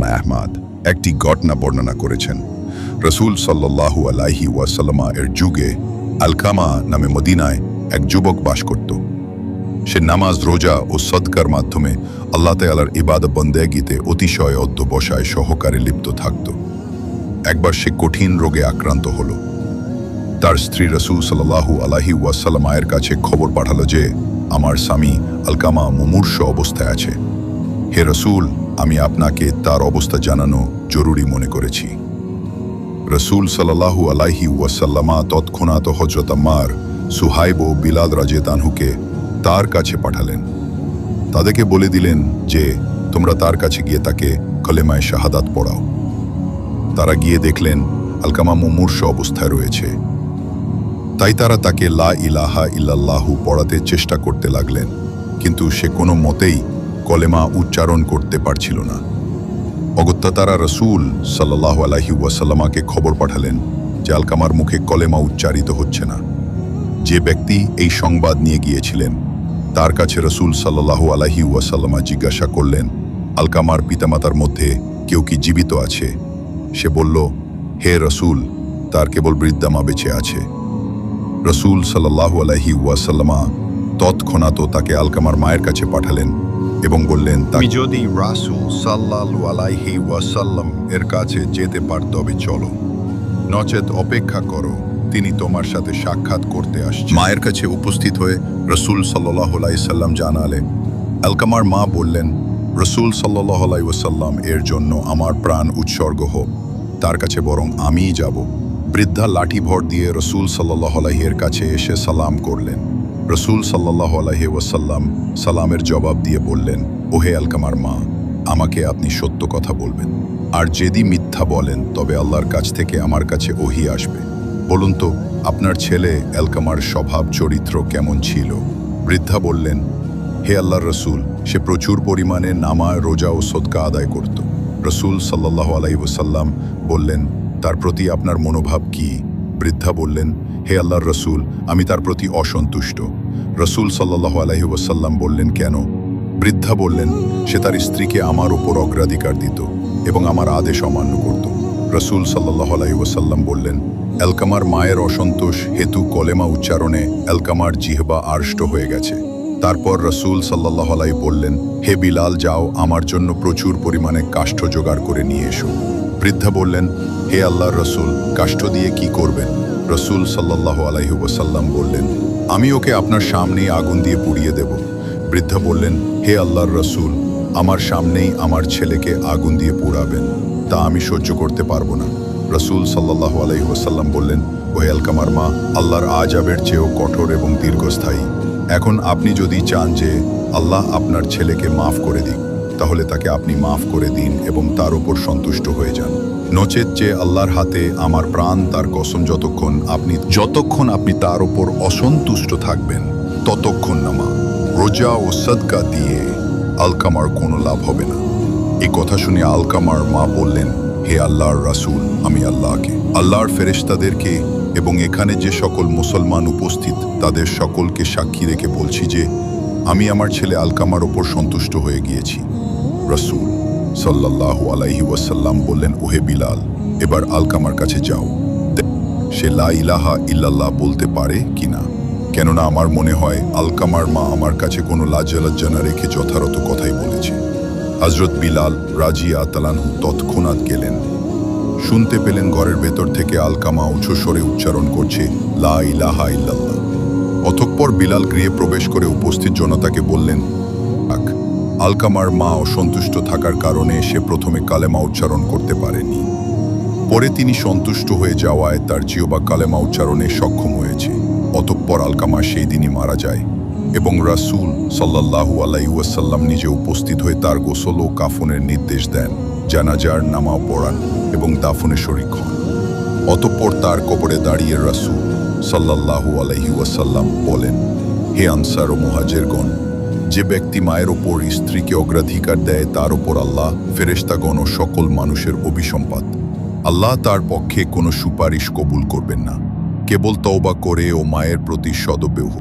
আহমাদ, একটি ঘটনা বর্ণনা করেছেন। রসুল সাল্লাল্লাহু আলাইহি ওয়াসাল্লামা এর যুগে আলকামা নামে মদিনায় এক যুবক বাস করত। সে নামাজ, রোজা ও সদকার মাধ্যমে আল্লাহ তালার ইবাদ বন্দেগিতে অতিশয় অধ্যবসায় সহকারে লিপ্ত থাকত। একবার সে কঠিন রোগে আক্রান্ত হল। তার স্ত্রী রসুল সাল্লাহু আলাহি ওয়াসাল্লাম মায়ের কাছে খবর পাঠালো যে, আমার স্বামী আলকামা মুমূর্ষ অবস্থায় আছে। হে রসুল আমি আপনাকে তার অবস্থা জানানো জরুরি মনে করেছি। রসুল সাল্লাহু আলাইহি ওয়াসাল্লামা তৎক্ষণাৎ হজরত আম্মার, সুহাইব ও বিলাল রাজে তানহুকে তার কাছে পাঠালেন। তাদেরকে বলে দিলেন যে, তোমরা তার কাছে গিয়ে তাকে কলেমায় শাহাদাত পড়াও। তারা গিয়ে দেখলেন আলকামা মুমূর্ষ অবস্থায় রয়েছে। তাই তারা তাকে লা ইলাহা ইল্লাল্লাহু পড়াতে চেষ্টা করতে লাগলেন। কিন্তু সে কোনো মতেই কলেমা উচ্চারণ করতে পারছিল না। অগত্যা তারা রসুল সাল্লাহ আলাহি ওয়াসাল্লামাকে খবর পাঠালেন যে আলকামার মুখে কলেমা উচ্চারিত হচ্ছে না। যে ব্যক্তি এই সংবাদ নিয়ে গিয়েছিলেন, তার কাছে রসুল সাল্লাহু আলাহি ওয়াসাল্লামা জিজ্ঞাসা করলেন, আলকামার পিতামাতার মধ্যে কেউ কি জীবিত আছে? সে বলল, হে রসুল, তার কেবল বৃদ্ধামা বেঁচে আছে। রসুল সাল্লাহু আলাহি ওয়াসাল্লামা তৎক্ষণাৎ তাকে আলকামার মায়ের কাছে পাঠালেন। এবং বললেন তুমি যদি রাসুল সাল্লাল আলাইহি ওয়াসাল্লাম এর কাছে যেতে পার তবে চলো। নচেত অপেক্ষা করো তিনি তোমার সাথে সাক্ষাৎ করতে আসছেন মায়ের কাছে উপস্থিত হয়ে রসুল সাল্লাহ জানালে আলকামার মা বললেন রসুল সাল্লাহ ওসাল্লাম এর জন্য আমার প্রাণ উৎসর্গ হোক। তার কাছে বরং আমিই যাব। বৃদ্ধা লাঠি ভর দিয়ে রসুল সাল্লাহ এর কাছে এসে সালাম করলেন। রসুল সাল্লাহ আলহি ওয়াসাল্লাম সালামের জবাব দিয়ে বললেন, ওহে আলকামার মা, আমাকে আপনি সত্য কথা বলবেন। আর যদি মিথ্যা বলেন, তবে আল্লাহর কাছ থেকে আমার কাছে ওহি আসবে। বলুন তো, আপনার ছেলে এলকামার স্বভাব চরিত্র কেমন ছিল? বৃদ্ধা বললেন, হে আল্লাহর রসুল, সে প্রচুর পরিমাণে নামা, রোজা ও সদকা আদায় করত। রসুল সাল্লাহ আলাই ওসাল্লাম বললেন, তার প্রতি আপনার মনোভাব কি? বৃদ্ধা বললেন, হে আল্লাহর রসুল, আমি তার প্রতি অসন্তুষ্ট। রসুল সাল্লাহ আলাইহি ওসাল্লাম বললেন, কেন? বৃদ্ধা বললেন, সে তার স্ত্রীকে আমার উপর অগ্রাধিকার দিত এবং আমার আদেশ অমান্য করত। রসুল সাল্লাহ আলাইহি ওসাল্লাম বললেন অ্যালকামার মায়ের অসন্তোষ হেতু কলেমা উচ্চারণে অ্যালকামার জিহবা আর্ষ্ট হয়ে গেছে। তারপর রসুল সাল্লাহ আলাই বললেন, হে বিলাল, যাও আমার জন্য প্রচুর পরিমাণে কাষ্ঠ জোগাড় করে নিয়ে এসো। বৃদ্ধা বললেন, হে আল্লাহর রসুল, কাষ্ঠ দিয়ে কি করবেন? রসুল সাল্লাহ আলাইহি ওসাল্লাম বললেন, আমি ওকে আপনার সামনেই আগুন দিয়ে পুড়িয়ে দেব। বৃদ্ধা বললেন, হে আল্লাহর রসুল, আমার সামনেই আমার ছেলেকে আগুন দিয়ে পুড়াবেন, তা আমি সহ্য করতে পারব না। রসুল সাল্লাহ আলাইহি ওসাল্লাম বললেন ওহে আলকামার মা, আল্লাহর আজাবের চেয়েও কঠোর এবং দীর্ঘস্থায়ী। এখন আপনি যদি চান যে আল্লাহ আপনার ছেলেকে মাফ করে দিক তাহলে তাকে আপনি মাফ করে দিন এবং তার উপর সন্তুষ্ট হয়ে যান। নচেত যে আল্লাহর হাতে আমার প্রাণ, তার কসম যতক্ষণ আপনি যতক্ষণ আপনি তার উপর অসন্তুষ্ট থাকবেন, ততক্ষণ নামা। রোজা ও সদকা দিয়ে আলকামার কোনো লাভ হবে না। এই কথা শুনে আলকামার মা বললেন, হে আল্লাহর রাসূল, আমি আল্লাহকে, আল্লাহর ফেরেশতাদেরকে এবং এখানে যে সকল মুসলমান উপস্থিত, তাদের সকলকে সাক্ষী রেখে বলছি যে, আমি আমার ছেলে আলকামার ওপর সন্তুষ্ট হয়ে গিয়েছি। রসুল সাল্লাল্লাহু আলাইহি ওয়াসাল্লাম বললেন, ওহে বিলাল, এবার আলকামার কাছে যাও। সে লা ইলাহা ইল্লাল্লাহ বলতে পারে কিনা কেননা আমার মনে হয় আলকামার মা আমার কাছে কোনো লাজ্জা না রেখে যথারথ কথাই বলেছে। হজরত বিলাল রাজিয়া তালানহু তৎক্ষণাৎ গেলেন। শুনতে পেলেন ঘরের ভেতর থেকে আলকামা উঁচু স্বরে উচ্চারণ করছে, লা ইলাহা ইল্লাল্লাহ। অতঃপর বিলাল গৃহে প্রবেশ করে উপস্থিত জনতাকে বললেন আক আলকামার মা অসন্তুষ্ট থাকার কারণে সে প্রথমে কালেমা উচ্চারণ করতে পারেনি। পরে তিনি সন্তুষ্ট হয়ে যাওয়ায় তার জিওবা কালেমা উচ্চারণে সক্ষম হয়েছে। অতঃপর আলকামা সেই দিনই মারা যায় এবং রাসূল সাল্লাল্লাহু আলাই ওয়াসাল্লাম নিজে উপস্থিত হয়ে তার গোসল ও কাফনের নির্দেশ দেন, জানাজার নামা পড়ান এবং দাফনে শরিক হন। অতঃপর তার কবরে দাঁড়িয়ে রাসূল সাল্লাল্লাহু আলাইহি ওয়াসাল্লাম বলেন, হে আনসার ও মুহাজেরগণ যে ব্যক্তি মায়ের ওপর স্ত্রীকে অগ্রাধিকার দেয়, তার ওপর আল্লাহ ফেরেস্তাগণ ও সকল মানুষের অভিসম্পাদ আল্লাহ তার পক্ষে কোনো সুপারিশ কবুল করবেন না। কেবল তওবা করে ও মায়ের প্রতি সদব্যহ